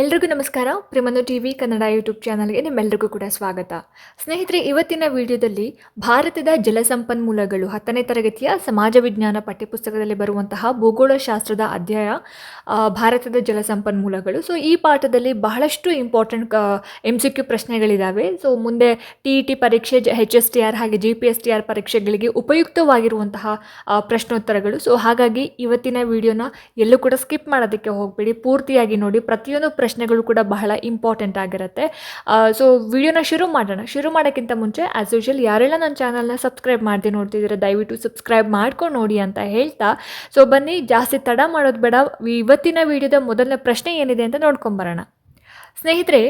ಎಲ್ರಿಗೂ ನಮಸ್ಕಾರ. ಪ್ರೇಮನು ಟಿ ವಿ ಕನ್ನಡ ಯೂಟ್ಯೂಬ್ ಚಾನಲ್ಗೆ ನಿಮ್ಮೆಲ್ಲರಿಗೂ ಕೂಡ ಸ್ವಾಗತ. ಸ್ನೇಹಿತರೆ, ಇವತ್ತಿನ ವಿಡಿಯೋದಲ್ಲಿ ಭಾರತದ ಜಲಸಂಪನ್ಮೂಲಗಳು ಹತ್ತನೇ ತರಗತಿಯ ಸಮಾಜ ವಿಜ್ಞಾನ ಪಠ್ಯಪುಸ್ತಕದಲ್ಲಿ ಬರುವಂತಹ ಭೂಗೋಳಶಾಸ್ತ್ರದ ಅಧ್ಯಾಯ ಭಾರತದ ಜಲಸಂಪನ್ಮೂಲಗಳು. ಸೊ ಈ ಪಾಠದಲ್ಲಿ ಬಹಳಷ್ಟು ಇಂಪಾರ್ಟೆಂಟ್ ಎಂ ಸಿ ಕ್ಯೂ ಪ್ರಶ್ನೆಗಳಿದ್ದಾವೆ ಸೊ ಮುಂದೆ ಟಿ ಇ ಟಿ ಪರೀಕ್ಷೆ ಎಚ್ ಎಸ್ ಟಿ ಆರ್ ಹಾಗೆ G P S T R ಪರೀಕ್ಷೆಗಳಿಗೆ ಉಪಯುಕ್ತವಾಗಿರುವಂತಹ ಪ್ರಶ್ನೋತ್ತರಗಳು. ಸೊ ಹಾಗಾಗಿ ಇವತ್ತಿನ ವಿಡಿಯೋನ ಎಲ್ಲೂ ಕೂಡ ಸ್ಕಿಪ್ ಮಾಡೋದಕ್ಕೆ ಹೋಗಬೇಡಿ. ಪೂರ್ತಿಯಾಗಿ ನೋಡಿ. ಪ್ರತಿಯೊಂದು ಪ್ರಶ್ನೆಗಳು ಕೂಡ ಬಹಳ ಇಂಪಾರ್ಟೆಂಟ್ ಆಗಿರುತ್ತೆ. ಸೊ ವಿಡಿಯೋನ ಶುರು ಮಾಡೋಣ. ಶುರು ಮಾಡೋಕ್ಕಿಂತ ಮುಂಚೆ ಆ್ಯಸ್ ಯೂಶಲ್ ಯಾರೆಲ್ಲ ನನ್ನ ಚಾನಲ್ನ ಸಬ್ಸ್ಕ್ರೈಬ್ ಮಾಡಿದೆ ನೋಡ್ತಿದ್ದೀರಾ, ದಯವಿಟ್ಟು ಸಬ್ಸ್ಕ್ರೈಬ್ ಮಾಡ್ಕೊಂಡು ನೋಡಿ ಅಂತ ಹೇಳ್ತಾ ಸೊ ಬನ್ನಿ, ಜಾಸ್ತಿ ತಡ ಮಾಡೋದು ಬೇಡ. ಇವತ್ತಿನ ವಿಡಿಯೋದ ಮೊದಲನೇ ಪ್ರಶ್ನೆ ಏನಿದೆ ಅಂತ ನೋಡ್ಕೊಂಬರೋಣ ಸ್ನೇಹಿತರೆ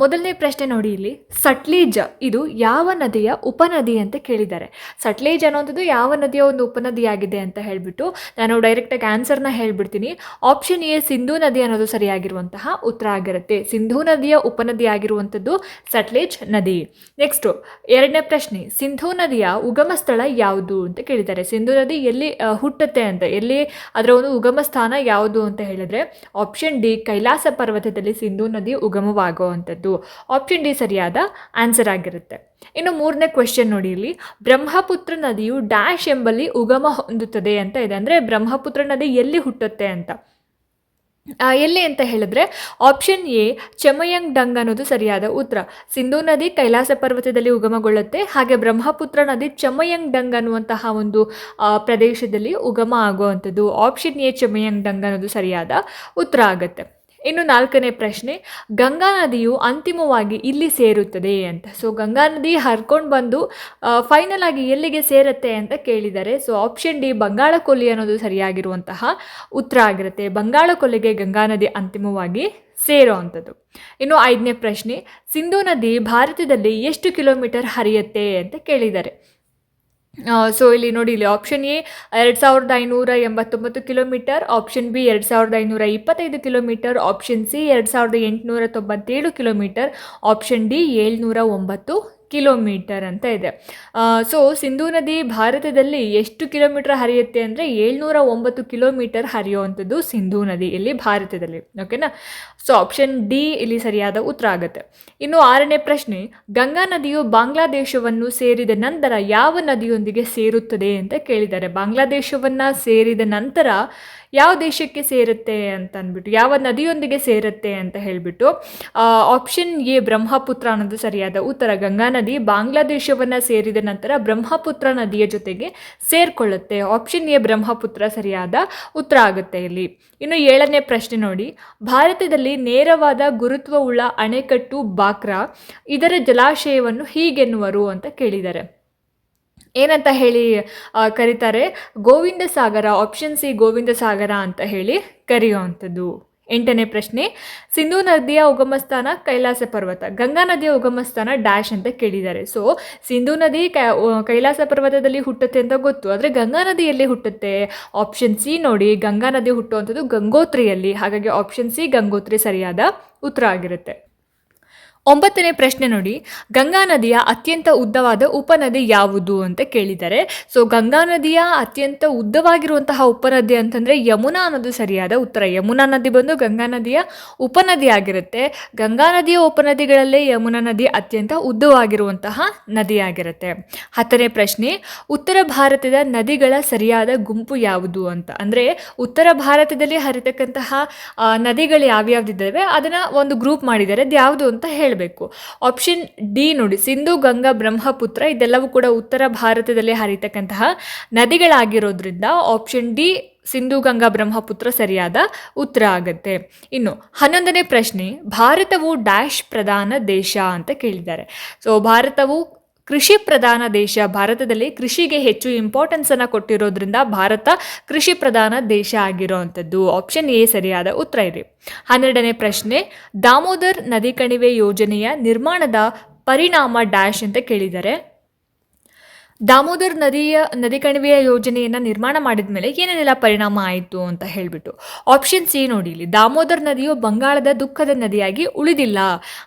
ಮೊದಲನೇ ಪ್ರಶ್ನೆ ನೋಡಿ ಇಲ್ಲಿ. ಸಟ್ಲೇಜ್, ಇದು ಯಾವ ನದಿಯ ಉಪನದಿ ಅಂತ ಕೇಳಿದ್ದಾರೆ. ಸಟ್ಲೇಜ್ ಅನ್ನೋಂಥದ್ದು ಯಾವ ನದಿಯ ಒಂದು ಉಪನದಿಯಾಗಿದೆ ಅಂತ ಹೇಳಿಬಿಟ್ಟು ನಾನು ಡೈರೆಕ್ಟಾಗಿ ಆನ್ಸರ್ನ ಹೇಳ್ಬಿಡ್ತೀನಿ. ಆಪ್ಷನ್ ಎ, ಸಿಂಧೂ ನದಿ ಅನ್ನೋದು ಸರಿಯಾಗಿರುವಂತಹ ಉತ್ತರ ಆಗಿರುತ್ತೆ. ಸಿಂಧೂ ನದಿಯ ಉಪನದಿ ಆಗಿರುವಂಥದ್ದು ಸಟ್ಲೇಜ್ ನದಿ. ನೆಕ್ಸ್ಟು ಎರಡನೇ ಪ್ರಶ್ನೆ, ಸಿಂಧೂ ನದಿಯ ಉಗಮ ಸ್ಥಳ ಯಾವುದು ಅಂತ ಕೇಳಿದ್ದಾರೆ. ಸಿಂಧೂ ನದಿ ಎಲ್ಲಿ ಹುಟ್ಟುತ್ತೆ ಅಂತ, ಎಲ್ಲಿ ಅದರ ಒಂದು ಉಗಮ ಸ್ಥಾನ ಯಾವುದು ಅಂತ ಹೇಳಿದ್ರೆ ಆಪ್ಷನ್ ಡಿ, ಕೈಲಾಸ ಪರ್ವತದಲ್ಲಿ ಸಿಂಧೂ ನದಿ ಉಗಮವಾಗುವಂಥದ್ದು. ಆಪ್ಷನ್ ಡಿ ಸರಿಯಾದ ಆನ್ಸರ್ ಆಗಿರುತ್ತೆ. ಇನ್ನು ಮೂರನೇ ಕ್ವೆಶನ್ ನೋಡಿ ಇಲ್ಲಿ. ಬ್ರಹ್ಮಪುತ್ರ ನದಿಯು ಡ್ಯಾಶ್ ಎಂಬಲ್ಲಿ ಉಗಮ ಹೊಂದುತ್ತದೆ ಅಂತ ಇದೆ. ಅಂದರೆ ಬ್ರಹ್ಮಪುತ್ರ ನದಿ ಎಲ್ಲಿ ಹುಟ್ಟುತ್ತೆ ಅಂತ. ಎಲ್ಲಿ ಅಂತ ಹೇಳಿದ್ರೆ ಆಪ್ಷನ್ ಎ ಚಮಯಂಗ್ ಡಂಗ್ ಅನ್ನೋದು ಸರಿಯಾದ ಉತ್ತರ. ಸಿಂಧೂ ನದಿ ಕೈಲಾಸ ಪರ್ವತದಲ್ಲಿ ಉಗಮಗೊಳ್ಳುತ್ತೆ. ಹಾಗೆ ಬ್ರಹ್ಮಪುತ್ರ ನದಿ ಚಮಯಂಗ್ ಡಂಗ್ ಅನ್ನುವಂತಹ ಒಂದು ಪ್ರದೇಶದಲ್ಲಿ ಉಗಮ ಆಗುವಂಥದ್ದು. ಆಪ್ಷನ್ ಎ ಚಮಯಂಗ್ ಡಂಗ್ ಅನ್ನೋದು ಸರಿಯಾದ ಉತ್ತರ ಆಗುತ್ತೆ. ಇನ್ನು ನಾಲ್ಕನೇ ಪ್ರಶ್ನೆ, ಗಂಗಾ ನದಿಯು ಅಂತಿಮವಾಗಿ ಇಲ್ಲಿ ಸೇರುತ್ತದೆ ಅಂತ. ಸೊ ಗಂಗಾ ನದಿ ಹರ್ಕೊಂಡು ಬಂದು ಫೈನಲ್ ಆಗಿ ಎಲ್ಲಿಗೆ ಸೇರುತ್ತೆ ಅಂತ ಕೇಳಿದ್ದಾರೆ ಸೊ ಆಪ್ಷನ್ ಡಿ ಬಂಗಾಳ ಕೊಲ್ಲಿ ಅನ್ನೋದು ಸರಿಯಾಗಿರುವಂತಹ ಉತ್ತರ ಆಗಿರುತ್ತೆ. ಬಂಗಾಳ ಕೊಲ್ಲಿಗೆ ಗಂಗಾ ನದಿ ಅಂತಿಮವಾಗಿ ಸೇರೋ ಅಂಥದ್ದು. ಇನ್ನು ಐದನೇ ಪ್ರಶ್ನೆ, ಸಿಂಧೂ ನದಿ ಭಾರತದಲ್ಲಿ ಎಷ್ಟು ಕಿಲೋಮೀಟರ್ ಹರಿಯುತ್ತೆ ಅಂತ ಕೇಳಿದ್ದಾರೆ ಸೊ ಇಲ್ಲಿ ನೋಡಿ, ಇಲ್ಲಿ ಆಪ್ಷನ್ ಎ ಎರಡು ಸಾವಿರದ ಐನೂರ ಎಂಬತ್ತೊಂಬತ್ತು ಕಿಲೋಮೀಟರ್ ಆಪ್ಷನ್ ಬಿ ಎರಡು ಸಾವಿರದ ಐನೂರ ಇಪ್ಪತ್ತೈದು ಕಿಲೋಮೀಟರ್ ಆಪ್ಷನ್ ಸಿ ಎರಡು ಸಾವಿರದ ಎಂಟುನೂರ ತೊಂಬತ್ತೇಳು ಕಿಲೋಮೀಟರ್ ಆಪ್ಷನ್ ಡಿ ಏಳ್ನೂರ ಒಂಬತ್ತು ಕಿಲೋಮೀಟರ್ ಅಂತ ಇದೆ. ಸೊ ಸಿಂಧೂ ನದಿ ಭಾರತದಲ್ಲಿ ಎಷ್ಟು ಕಿಲೋಮೀಟರ್ ಹರಿಯುತ್ತೆ ಅಂದರೆ ಏಳ್ನೂರ ಒಂಬತ್ತು ಕಿಲೋಮೀಟರ್ ಹರಿಯುವಂಥದ್ದು ಸಿಂಧೂ ನದಿ ಇಲ್ಲಿ ಭಾರತದಲ್ಲಿ. ಓಕೆನಾ ಸೊ ಆಪ್ಷನ್ ಡಿ ಇಲ್ಲಿ ಸರಿಯಾದ ಉತ್ತರ ಆಗುತ್ತೆ. ಇನ್ನು ಆರನೇ ಪ್ರಶ್ನೆ, ಗಂಗಾ ನದಿಯು ಬಾಂಗ್ಲಾದೇಶವನ್ನು ಸೇರಿದ ನಂತರ ಯಾವ ನದಿಯೊಂದಿಗೆ ಸೇರುತ್ತದೆ ಅಂತ ಕೇಳಿದ್ದಾರೆ. ಬಾಂಗ್ಲಾದೇಶವನ್ನು ಸೇರಿದ ನಂತರ ಯಾವ ದೇಶಕ್ಕೆ ಸೇರುತ್ತೆ ಅಂತ ಅಂದ್ಬಿಟ್ಟು, ಯಾವ ನದಿಯೊಂದಿಗೆ ಸೇರುತ್ತೆ ಅಂತ ಹೇಳಿಬಿಟ್ಟು ಆಪ್ಷನ್ ಎ ಬ್ರಹ್ಮಪುತ್ರ ಅನ್ನೋದು ಸರಿಯಾದ ಉತ್ತರ, ಗಂಗಾ ನದಿ ಬಾಂಗ್ಲಾದೇಶವನ್ನು ಸೇರಿದ ನಂತರ ಬ್ರಹ್ಮಪುತ್ರ ನದಿಯ ಜೊತೆಗೆ ಸೇರ್ಕೊಳ್ಳುತ್ತೆ. ಆಪ್ಷನ್ ಎ ಬ್ರಹ್ಮಪುತ್ರ ಸರಿಯಾದ ಉತ್ತರ ಆಗುತ್ತೆ ಇಲ್ಲಿ. ಇನ್ನು ಏಳನೇ ಪ್ರಶ್ನೆ ನೋಡಿ. ಭಾರತದಲ್ಲಿ ನೇರವಾದ ಗುರುತ್ವವುಳ್ಳ ಅಣೆಕಟ್ಟು ಬಾಕ್ರಾ, ಇದರ ಜಲಾಶಯವನ್ನು ಹೀಗೆನ್ನುವರು ಅಂತ ಕೇಳಿದ್ದಾರೆ. ಏನಂತ ಹೇಳಿ ಕರೀತಾರೆ? ಗೋವಿಂದ ಸಾಗರ ಆಪ್ಷನ್ ಸಿ ಗೋವಿಂದ ಸಾಗರ ಅಂತ ಹೇಳಿ ಕರೆಯುವಂಥದ್ದು. ಎಂಟನೇ ಪ್ರಶ್ನೆ, ಸಿಂಧೂ ನದಿಯ ಉಗಮ ಸ್ಥಾನ ಕೈಲಾಸ ಪರ್ವತ, ಗಂಗಾ ನದಿಯ ಉಗಮ ಸ್ಥಾನ ಡ್ಯಾಶ್ ಅಂತ ಕೇಳಿದ್ದಾರೆ. ಸೊ ಸಿಂಧೂ ನದಿ ಕೈಲಾಸ ಪರ್ವತದಲ್ಲಿ ಹುಟ್ಟುತ್ತೆ ಅಂತ ಗೊತ್ತು. ಆದರೆ ಗಂಗಾ ನದಿಯಲ್ಲಿ ಹುಟ್ಟುತ್ತೆ? ಆಪ್ಷನ್ ಸಿ ನೋಡಿ, ಗಂಗಾ ನದಿ ಹುಟ್ಟುವಂಥದ್ದು ಗಂಗೋತ್ರಿಯಲ್ಲಿ. ಹಾಗಾಗಿ ಆಪ್ಷನ್ ಸಿ ಗಂಗೋತ್ರಿ ಸರಿಯಾದ ಉತ್ತರ ಆಗಿರುತ್ತೆ. ಒಂಬತ್ತನೇ ಪ್ರಶ್ನೆ ನೋಡಿ. ಗಂಗಾ ನದಿಯ ಅತ್ಯಂತ ಉದ್ದವಾದ ಉಪನದಿ ಯಾವುದು ಅಂತ ಕೇಳಿದ್ದಾರೆ ಸೊ ಗಂಗಾ ನದಿಯ ಅತ್ಯಂತ ಉದ್ದವಾಗಿರುವಂತಹ ಉಪನದಿ ಅಂತಂದರೆ ಯಮುನಾ ಅನ್ನೋದು ಸರಿಯಾದ ಉತ್ತರ. ಯಮುನಾ ನದಿ ಬಂದು ಗಂಗಾ ನದಿಯ ಉಪನದಿ ಆಗಿರುತ್ತೆ. ಗಂಗಾ ನದಿಯ ಉಪನದಿಗಳಲ್ಲೇ ಯಮುನಾ ನದಿ ಅತ್ಯಂತ ಉದ್ದವಾಗಿರುವಂತಹ ನದಿಯಾಗಿರುತ್ತೆ ಹತ್ತನೇ ಪ್ರಶ್ನೆ, ಉತ್ತರ ಭಾರತದ ನದಿಗಳ ಸರಿಯಾದ ಗುಂಪು ಯಾವುದು ಅಂತ. ಅಂದರೆ ಉತ್ತರ ಭಾರತದಲ್ಲಿ ಹರಿತಕ್ಕಂತಹ ನದಿಗಳು ಯಾವ್ಯಾವ್ದಿದ್ದಾವೆ, ಅದನ್ನು ಒಂದು ಗ್ರೂಪ್ ಮಾಡಿದ್ದಾರೆ ಅದು ಯಾವುದು ಅಂತ ಹೇಳಬೇಕು ಆಪ್ಷನ್ ಡಿ ನೋಡಿ, ಸಿಂಧು, ಗಂಗಾ, ಬ್ರಹ್ಮಪುತ್ರ ಇದೆಲ್ಲವೂ ಕೂಡ ಉತ್ತರ ಭಾರತದಲ್ಲಿ ಹರಿತಕ್ಕಂತಹ ನದಿಗಳಾಗಿರೋದ್ರಿಂದ ಆಪ್ಷನ್ ಡಿ ಸಿಂಧು, ಗಂಗಾ, ಬ್ರಹ್ಮಪುತ್ರ ಸರಿಯಾದ ಉತ್ತರ ಆಗುತ್ತೆ. ಇನ್ನು ಹನ್ನೊಂದನೇ ಪ್ರಶ್ನೆ, ಭಾರತವು ಡ್ಯಾಶ್ ಪ್ರಧಾನ ದೇಶ ಅಂತ ಕೇಳಿದ್ದಾರೆ. ಸೊ ಭಾರತವು ಕೃಷಿ ಪ್ರಧಾನ ದೇಶ. ಭಾರತದಲ್ಲಿ ಕೃಷಿಗೆ ಹೆಚ್ಚು ಇಂಪಾರ್ಟೆನ್ಸ್ ಇಂಪಾರ್ಟೆನ್ಸನ್ನು ಕೊಟ್ಟಿರೋದ್ರಿಂದ ಭಾರತ ಕೃಷಿ ಪ್ರಧಾನ ದೇಶ ಆಗಿರೋವಂಥದ್ದು ಆಪ್ಷನ್ ಎ ಸರಿಯಾದ ಉತ್ತರ ಇದೆ ಹನ್ನೆರಡನೇ ಪ್ರಶ್ನೆ, ದಾಮೋದರ್ ನದಿ ಕಣಿವೆ ಯೋಜನೆಯ ನಿರ್ಮಾಣದ ಪರಿಣಾಮ ಡ್ಯಾಶ್ ಅಂತ ಕೇಳಿದ್ದಾರೆ ದಾಮೋದರ್ ನದಿಯ, ನದಿ ಕಣಿವೆಯ ಯೋಜನೆಯನ್ನು ನಿರ್ಮಾಣ ಮಾಡಿದ ಮೇಲೆ ಏನೇನೆಲ್ಲ ಪರಿಣಾಮ ಆಯಿತು ಅಂತ ಹೇಳಿಬಿಟ್ಟು ಆಪ್ಷನ್ ಸಿ ನೋಡಿ ಇಲ್ಲಿ. ದಾಮೋದರ್ ನದಿಯು ಬಂಗಾಳದ ದುಃಖದ ನದಿಯಾಗಿ ಉಳಿದಿಲ್ಲ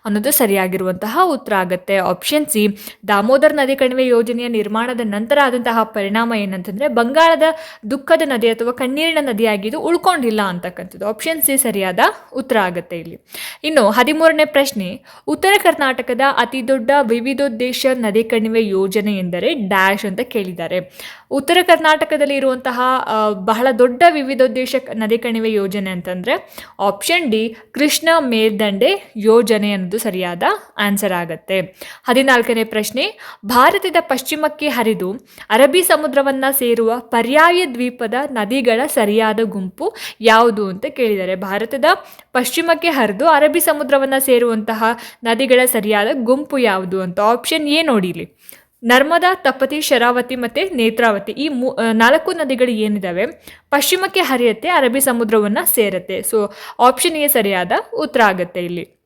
ಅನ್ನೋದು ಸರಿಯಾಗಿರುವಂತಹ ಉತ್ತರ ಆಗುತ್ತೆ. ಆಪ್ಷನ್ ಸಿ ದಾಮೋದರ್ ನದಿ ಕಣಿವೆ ಯೋಜನೆಯ ನಿರ್ಮಾಣದ ನಂತರ ಆದಂತಹ ಪರಿಣಾಮ ಏನಂತಂದರೆ ಬಂಗಾಳದ ದುಃಖದ ನದಿ ಅಥವಾ ಕಣ್ಣೀರಿನ ನದಿಯಾಗಿದ್ದು ಉಳ್ಕೊಂಡಿಲ್ಲ ಅಂತಕ್ಕಂಥದ್ದು. ಆಪ್ಷನ್ ಸಿ ಸರಿಯಾದ ಉತ್ತರ ಆಗುತ್ತೆ ಇಲ್ಲಿ. ಇನ್ನು ಹದಿಮೂರನೇ ಪ್ರಶ್ನೆ, ಉತ್ತರ ಕರ್ನಾಟಕದ ಅತಿ ದೊಡ್ಡ ವಿವಿಧೋದ್ದೇಶ ನದಿ ಕಣಿವೆ ಯೋಜನೆ ಎಂದರೆ ಡ್ಯಾಶ್ ಅಂತ ಕೇಳಿದ್ದಾರೆ. ಉತ್ತರ ಕರ್ನಾಟಕದಲ್ಲಿ ಇರುವಂತಹ ಬಹಳ ದೊಡ್ಡ ವಿವಿಧೋದ್ದೇಶ ನದಿ ಕಣಿವೆ ಯೋಜನೆ ಅಂತಂದರೆ ಆಪ್ಷನ್ ಡಿ ಕೃಷ್ಣ ಮೇಲ್ದಂಡೆ ಯೋಜನೆ ಅನ್ನೋದು ಸರಿಯಾದ ಆನ್ಸರ್ ಆಗುತ್ತೆ. ಹದಿನಾಲ್ಕನೇ ಪ್ರಶ್ನೆ, ಭಾರತದ ಪಶ್ಚಿಮಕ್ಕೆ ಹರಿದು ಅರಬ್ಬಿ ಸಮುದ್ರವನ್ನು ಸೇರುವ ಪರ್ಯಾಯ ದ್ವೀಪದ ನದಿಗಳ ಸರಿಯಾದ ಗುಂಪು ಯಾವುದು ಅಂತ ಕೇಳಿದ್ದಾರೆ. ಭಾರತದ ಪಶ್ಚಿಮಕ್ಕೆ ಹರಿದು ಅರಬ್ಬಿ ಸಮುದ್ರವನ್ನು ಸೇರುವಂತಹ ನದಿಗಳ ಸರಿಯಾದ ಗುಂಪು ಯಾವುದು ಅಂತ ಆಪ್ಷನ್ ಎ ನೋಡಿ ಇಲ್ಲಿ ನರ್ಮದಾ ತಪತಿ ಶರಾವತಿ ಮತ್ತು ನೇತ್ರಾವತಿ. ಈ ಮೂ ನಾಲ್ಕು ನದಿಗಳು ಏನಿದ್ದಾವೆ ಪಶ್ಚಿಮಕ್ಕೆ ಹರಿಯುತ್ತೆ, ಅರಬ್ಬಿ ಸಮುದ್ರವನ್ನು ಸೇರುತ್ತೆ. ಸೊ ಆಪ್ಷನ್ ಎ ಸರಿಯಾದ ಉತ್ತರ ಆಗುತ್ತೆ ಇಲ್ಲಿ.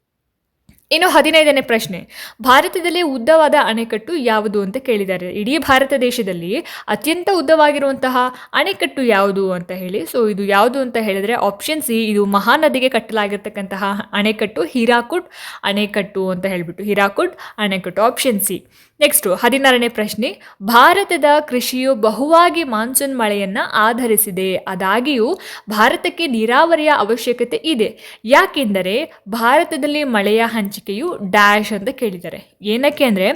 ಇನ್ನು ಹದಿನೈದನೇ ಪ್ರಶ್ನೆ. ಭಾರತದಲ್ಲಿ ಉದ್ದವಾದ ಅಣೆಕಟ್ಟು ಯಾವುದು ಅಂತ ಕೇಳಿದ್ದಾರೆ. ಇಡೀ ಭಾರತ ದೇಶದಲ್ಲಿ ಅತ್ಯಂತ ಉದ್ದವಾಗಿರುವಂತಹ ಅಣೆಕಟ್ಟು ಯಾವುದು ಅಂತ ಹೇಳಿ. ಸೊ ಇದು ಯಾವುದು ಅಂತ ಹೇಳಿದ್ರೆ ಆಪ್ಷನ್ ಸಿ ಇದು ಮಹಾನದಿಗೆ ಕಟ್ಟಲಾಗಿರ್ತಕ್ಕಂತಹ ಅಣೆಕಟ್ಟು ಹೀರಾಕುಡ್ ಅಣೆಕಟ್ಟು ಅಂತ ಹೇಳಿಬಿಟ್ಟು. ಹಿರಾಕುಟ್ ಅಣೆಕಟ್ಟು ಆಪ್ಷನ್ ಸಿ ನೆಕ್ಸ್ಟು ಹದಿನಾರನೇ ಪ್ರಶ್ನೆ. ಭಾರತದ ಕೃಷಿಯು ಬಹುವಾಗಿ ಮಾನ್ಸೂನ್ ಮಳೆಯನ್ನು ಆಧರಿಸಿದೆ. ಅದಾಗಿಯೂ ಭಾರತಕ್ಕೆ ನೀರಾವರಿಯ ಅವಶ್ಯಕತೆ ಇದೆ. ಯಾಕೆಂದರೆ ಭಾರತದಲ್ಲಿ ಮಳೆಯ ಹಂಚಿಕೆಯು ಡ್ಯಾಶ್ ಅಂತ ಕೇಳಿದ್ದಾರೆ. ಏನಕ್ಕೆ ಅಂದರೆ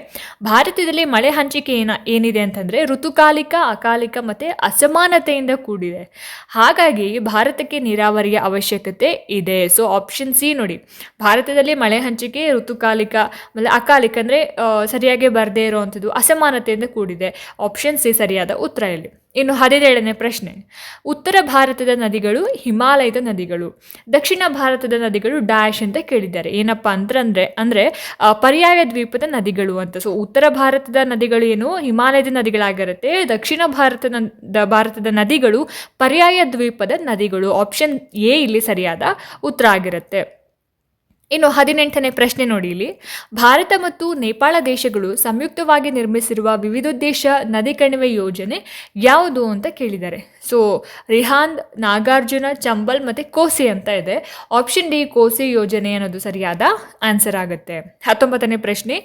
ಭಾರತದಲ್ಲಿ ಮಳೆ ಹಂಚಿಕೆ ಏನ, ಏನಿದೆ ಅಂತಂದರೆ ಋತುಕಾಲಿಕ, ಅಕಾಲಿಕ ಮತ್ತು ಅಸಮಾನತೆಯಿಂದ ಕೂಡಿದೆ. ಹಾಗಾಗಿ ಭಾರತಕ್ಕೆ ನೀರಾವರಿಯ ಅವಶ್ಯಕತೆ ಇದೆ. ಸೊ ಆಪ್ಷನ್ ಸಿ ನೋಡಿ. ಭಾರತದಲ್ಲಿ ಮಳೆ ಹಂಚಿಕೆ ಋತುಕಾಲಿಕ ಮತ್ತು ಅಕಾಲಿಕ ಅಂದರೆ ಸರಿಯಾಗಿ ಬರದೇ ಇರುವಂಥದ್ದು ಅಸಮಾನತೆಯಿಂದ ಕೂಡಿದೆ. ಆಪ್ಷನ್ ಸಿ ಸರಿಯಾದ ಉತ್ತರ ಇಲ್ಲಿ ಇನ್ನು ಹದಿನೇಳನೇ ಪ್ರಶ್ನೆ. ಉತ್ತರ ಭಾರತದ ನದಿಗಳು ಹಿಮಾಲಯದ ನದಿಗಳು. ದಕ್ಷಿಣ ಭಾರತದ ನದಿಗಳು ಡ್ಯಾಶ್ ಅಂತ ಕೇಳಿದ್ದಾರೆ. ಏನಪ್ಪ ಅಂದ್ರೆ, ಅಂದರೆ ಪರ್ಯಾಯ ದ್ವೀಪದ ನದಿಗಳು ಅಂತ. ಸೊ ಉತ್ತರ ಭಾರತದ ನದಿಗಳು ಏನು? ಹಿಮಾಲಯದ ನದಿಗಳಾಗಿರುತ್ತೆ. ದಕ್ಷಿಣ ಭಾರತದ ಭಾರತದ ನದಿಗಳು ಪರ್ಯಾಯ ದ್ವೀಪದ ನದಿಗಳು. ಆಪ್ಷನ್ ಎ ಇಲ್ಲಿ ಸರಿಯಾದ ಉತ್ತರ ಆಗಿರುತ್ತೆ. ಇನ್ನು ಹದಿನೆಂಟನೇ ಪ್ರಶ್ನೆ ನೋಡಿ ಇಲ್ಲಿ. ಭಾರತ ಮತ್ತು ನೇಪಾಳ ದೇಶಗಳು ಸಂಯುಕ್ತವಾಗಿ ನಿರ್ಮಿಸಿರುವ ವಿವಿಧೋದ್ದೇಶ ನದಿ ಕಣಿವೆ ಯೋಜನೆ ಯಾವುದು ಅಂತ ಕೇಳಿದ್ದಾರೆ. ಸೊ ರಿಹಾಂದ್ ನಾಗಾರ್ಜುನ, ಚಂಬಲ್ ಮತ್ತು ಕೋಸಿ ಅಂತ ಇದೆ. ಆಪ್ಷನ್ ಡಿ ಕೋಸಿ ಯೋಜನೆ ಅನ್ನೋದು ಸರಿಯಾದ ಆನ್ಸರ್ ಆಗುತ್ತೆ. ಹತ್ತೊಂಬತ್ತನೇ ಪ್ರಶ್ನೆ,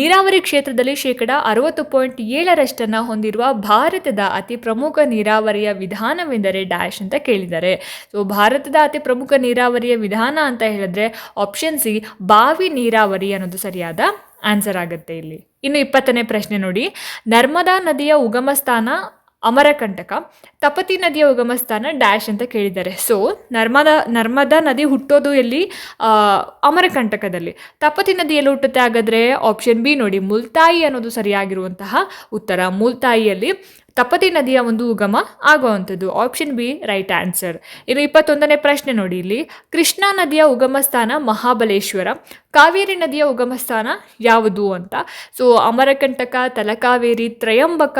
ನೀರಾವರಿ ಕ್ಷೇತ್ರದಲ್ಲಿ ಶೇಕಡ ಅರವತ್ತು ಪಾಯಿಂಟ್ ಏಳರಷ್ಟನ್ನು ಹೊಂದಿರುವ ಭಾರತದ ಅತಿ ಪ್ರಮುಖ ನೀರಾವರಿಯ ವಿಧಾನವೆಂದರೆ ಡ್ಯಾಶ್ ಅಂತ ಕೇಳಿದ್ದಾರೆ. ಸೊ ಭಾರತದ ಅತಿ ಪ್ರಮುಖ ನೀರಾವರಿಯ ವಿಧಾನ ಅಂತ ಹೇಳಿದ್ರೆ ಆಪ್ಷನ್ ಸಿ ಬಾವಿ ನೀರಾವರಿ ಅನ್ನೋದು ಸರಿಯಾದ ಆನ್ಸರ್ ಆಗುತ್ತೆ ಇಲ್ಲಿ. ಇನ್ನು ಇಪ್ಪತ್ತನೇ ಪ್ರಶ್ನೆ ನೋಡಿ. ನರ್ಮದಾ ನದಿಯ ಉಗಮ ಸ್ಥಾನ ಅಮರಕಂಟಕ. ತಪತಿ ನದಿಯ ಉಗಮ ಸ್ಥಾನ ಡ್ಯಾಶ್ ಅಂತ ಕೇಳಿದ್ದಾರೆ. ಸೊ ನರ್ಮದಾ ನರ್ಮದಾ ನದಿ ಹುಟ್ಟೋದು ಎಲ್ಲಿ? ಅಮರಕಂಟಕದಲ್ಲಿ. ತಪತಿ ನದಿಯಲ್ಲಿ ಹುಟ್ಟುತ್ತೆ ಹಾಗಾದ್ರೆ? ಆಪ್ಷನ್ ಬಿ ನೋಡಿ. ಮುಲ್ತಾಯಿ ಅನ್ನೋದು ಸರಿಯಾಗಿರುವಂತಹ ಉತ್ತರ. ಮುಲ್ತಾಯಿಯಲ್ಲಿ ತಪತಿ ನದಿಯ ಒಂದು ಉಗಮ ಆಗುವಂಥದ್ದು. ಆಪ್ಷನ್ ಬಿ ರೈಟ್ ಆನ್ಸರ್ ಇನ್ನು ಇಪ್ಪತ್ತೊಂದನೇ ಪ್ರಶ್ನೆ ನೋಡಿ ಇಲ್ಲಿ. ಕೃಷ್ಣಾ ನದಿಯ ಉಗಮ ಸ್ಥಾನ ಮಹಾಬಲೇಶ್ವರ. ಕಾವೇರಿ ನದಿಯ ಉಗಮ ಸ್ಥಾನ ಯಾವುದು ಅಂತ? ಸೊ ಅಮರಕಂಟಕ, ತಲಕಾವೇರಿ, ತ್ರಯಂಬಕ,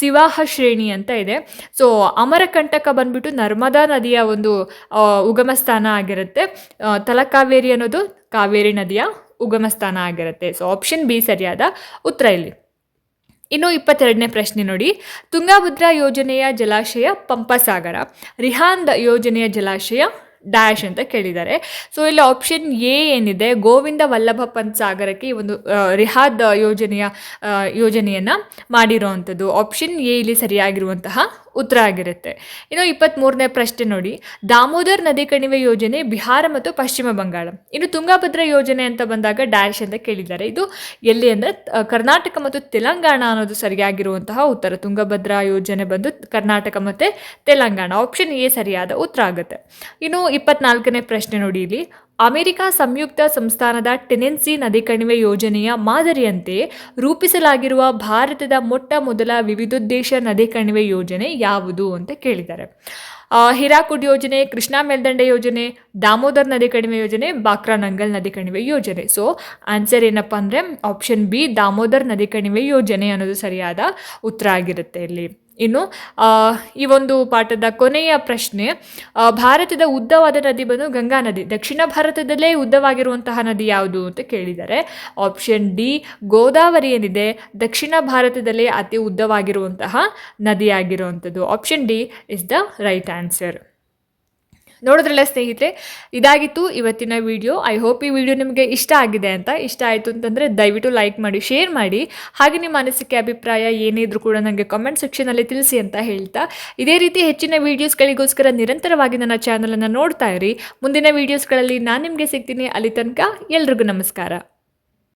ಸಿವಾಹ ಶ್ರೇಣಿ ಅಂತ ಇದೆ. ಸೊ ಅಮರಕಂಟಕ ಬಂದ್ಬಿಟ್ಟು ನರ್ಮದಾ ನದಿಯ ಒಂದು ಉಗಮ ಸ್ಥಾನ ಆಗಿರುತ್ತೆ. ತಲಕಾವೇರಿ ಅನ್ನೋದು ಕಾವೇರಿ ನದಿಯ ಉಗಮ ಸ್ಥಾನ ಆಗಿರುತ್ತೆ. ಸೊ ಆಪ್ಷನ್ ಬಿ ಸರಿಯಾದ ಉತ್ತರ ಇಲ್ಲಿ. ಇನ್ನು ಇಪ್ಪತ್ತೆರಡನೇ ಪ್ರಶ್ನೆ ನೋಡಿ. ತುಂಗಾಭದ್ರಾ ಯೋಜನೆಯ ಜಲಾಶಯ ಪಂಪಸಾಗರ. ರಿಹಾಂದ್ ಯೋಜನೆಯ ಜಲಾಶಯ ಡ್ಯಾಶ್ ಅಂತ ಕೇಳಿದ್ದಾರೆ. ಸೊ ಇಲ್ಲಿ ಆಪ್ಷನ್ ಎ ಏನಿದೆ? ಗೋವಿಂದ ವಲ್ಲಭ ಪಂತ್ ಸಾಗರಕ್ಕೆ ಈ ಒಂದು ರಿಹಾದ್ ಯೋಜನೆಯ ಯೋಜನೆಯನ್ನು ಯೋಜನೆಯನ್ನು ಮಾಡಿರೋವಂಥದ್ದು. ಆಪ್ಷನ್ ಎ ಇಲ್ಲಿ ಸರಿಯಾಗಿರುವಂತಹ ಉತ್ತರ ಆಗಿರುತ್ತೆ. ಇನ್ನು ಇಪ್ಪತ್ತ್ಮೂರನೇ ಪ್ರಶ್ನೆ ನೋಡಿ. ದಾಮೋದರ್ ನದಿ ಕಣಿವೆ ಯೋಜನೆ ಬಿಹಾರ ಮತ್ತು ಪಶ್ಚಿಮ ಬಂಗಾಳ. ಇನ್ನು ತುಂಗಭದ್ರಾ ಯೋಜನೆ ಅಂತ ಬಂದಾಗ ಡ್ಯಾಶ್ ಅಂತ ಕೇಳಿದ್ದಾರೆ. ಇದು ಎಲ್ಲಿ ಅಂದರೆ ಕರ್ನಾಟಕ ಮತ್ತು ತೆಲಂಗಾಣ ಅನ್ನೋದು ಸರಿಯಾಗಿರುವಂತಹ ಉತ್ತರ. ತುಂಗಭದ್ರಾ ಯೋಜನೆ ಬಂದು ಕರ್ನಾಟಕ ಮತ್ತು ತೆಲಂಗಾಣ. ಆಪ್ಷನ್ ಎ ಸರಿಯಾದ ಉತ್ತರ ಆಗುತ್ತೆ. ಇನ್ನು ಇಪ್ಪತ್ನಾಲ್ಕನೇ ಪ್ರಶ್ನೆ ನೋಡಿ ಇಲ್ಲಿ. ಅಮೆರಿಕ ಸಂಯುಕ್ತ ಸಂಸ್ಥಾನದ ಟೆನೆನ್ಸಿ ನದಿ ಕಣಿವೆ ಯೋಜನೆಯ ಮಾದರಿಯಂತೆ ರೂಪಿಸಲಾಗಿರುವ ಭಾರತದ ಮೊಟ್ಟ ಮೊದಲ ವಿವಿಧೋದ್ದೇಶ ನದಿ ಕಣಿವೆ ಯೋಜನೆ ಯಾವುದು ಅಂತ ಕೇಳಿದ್ದಾರೆ. ಹಿರಾಕುಡ್ ಯೋಜನೆ, ಕೃಷ್ಣಾ ಮೇಲ್ದಂಡೆ ಯೋಜನೆ, ದಾಮೋದರ್ ನದಿ ಕಣಿವೆ ಯೋಜನೆ, ಬಾಕ್ರಾ ನಂಗಲ್ ನದಿ ಕಣಿವೆ ಯೋಜನೆ. ಸೊ ಆನ್ಸರ್ ಏನಪ್ಪ ಅಂದರೆ ಆಪ್ಷನ್ ಬಿ ದಾಮೋದರ್ ನದಿ ಕಣಿವೆ ಯೋಜನೆ ಅನ್ನೋದು ಸರಿಯಾದ ಉತ್ತರ ಆಗಿರುತ್ತೆ ಇಲ್ಲಿ. ಇನ್ನು ಈ ಒಂದು ಪಾಠದ ಕೊನೆಯ ಪ್ರಶ್ನೆ ಭಾರತದ ಉದ್ದವಾದ ನದಿ ಬಂದು ಗಂಗಾ ನದಿ, ದಕ್ಷಿಣ ಭಾರತದಲ್ಲೇ ಉದ್ದವಾಗಿರುವಂತಹ ನದಿ ಯಾವುದು ಅಂತ ಕೇಳಿದ್ದಾರೆ ಆಪ್ಷನ್ ಡಿ ಗೋದಾವರಿ ಏನಿದೆ, ದಕ್ಷಿಣ ಭಾರತದಲ್ಲೇ ಅತಿ ಉದ್ದವಾಗಿರುವಂತಹ ನದಿಯಾಗಿರುವಂಥದ್ದು. Option D is the right answer ನೋಡಿದ್ರಲ್ಲ ಸ್ನೇಹಿತರೆ? ಇದಾಗಿತ್ತು ಇವತ್ತಿನ ವಿಡಿಯೋ ಐ ಹೋಪ್ ಈ ವಿಡಿಯೋ ನಿಮಗೆ ಇಷ್ಟ ಆಗಿದೆ ಅಂತ. ಇಷ್ಟ ಆಯಿತು ಅಂತಂದರೆ ದಯವಿಟ್ಟು ಲೈಕ್ ಮಾಡಿ ಶೇರ್ ಮಾಡಿ. ಹಾಗೆ ನಿಮ್ಮ ಅನಿಸಿಕೆ, ಅಭಿಪ್ರಾಯ ಏನೇ ಇದ್ರೂ ಕೂಡ ನನಗೆ ಕಮೆಂಟ್ ಸೆಕ್ಷನಲ್ಲಿ ತಿಳಿಸಿ ಅಂತ ಹೇಳ್ತಾ. ಇದೇ ರೀತಿ ಹೆಚ್ಚಿನ ವೀಡಿಯೋಸ್ಗಳಿಗೋಸ್ಕರ ನಿರಂತರವಾಗಿ ನನ್ನ ಚಾನಲನ್ನು ನೋಡ್ತಾ ಇರಿ. ಮುಂದಿನ ವೀಡಿಯೋಸ್ಗಳಲ್ಲಿ ನಾನು ನಿಮಗೆ ಸಿಗ್ತೀನಿ. ಅಲ್ಲಿ ತನಕ ಎಲ್ರಿಗೂ ನಮಸ್ಕಾರ.